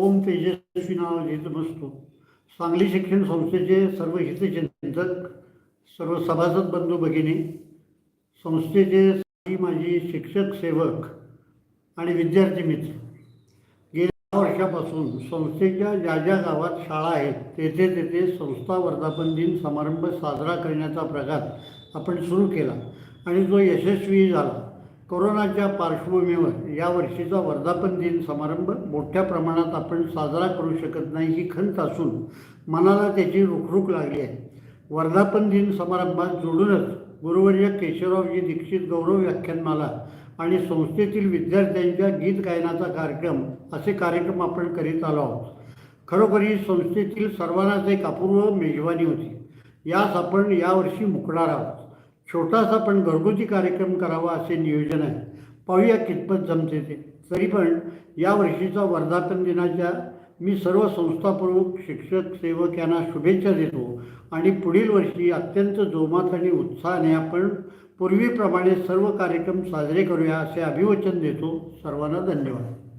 ओम तेजस्वी नाव नमस्तो सांगली शिक्षण संस्थेचे सर्व हितचिंतक सर्व सभासद बंधू भगिनी संस्थेचे माझी शिक्षक सेवक आणि विद्यार्थी मित्र. गेल्या वर्षापासून संस्थेच्या ज्या ज्या गावात शाळा आहेत तेथे तेथे संस्था वर्धापन दिन समारंभ साजरा करण्याचा प्रघात आपण सुरू केला आणि जो यशस्वी झाला. कोरोनाच्या पार्श्वभूमीवर या वर्षीचा वर्धापन दिन समारंभ मोठ्या प्रमाणात आपण साजरा करू शकत नाही ही खंत असून मनाला त्याची रुखरुख लागली आहे. वर्धापन दिन समारंभात जोडूनच गुरुवर्य केशवरावजी दीक्षित गौरव व्याख्यानमाला आणि संस्थेतील विद्यार्थ्यांच्या गीत गायनाचा कार्यक्रम असे कार्यक्रम आपण करीत आलो आहोत. खरोखरी संस्थेतील सर्वांनाच एक अपूर्व मेजवानी होती. यास आपण यावर्षी मुकणार आहोत. छोटासा पण घरगुती कार्यक्रम करावा असे नियोजन आहे. पाहूया कितपत जमते ते. तरी पण या वर्षीचा वर्धापन दिनाच्या मी सर्व संस्थाप्रमुख शिक्षक सेवक यांना शुभेच्छा देतो आणि पुढील वर्षी अत्यंत जोमात आणि उत्साहाने आपण पूर्वीप्रमाणे सर्व कार्यक्रम साजरे करूया असे अभिवचन देतो. सर्वांना धन्यवाद.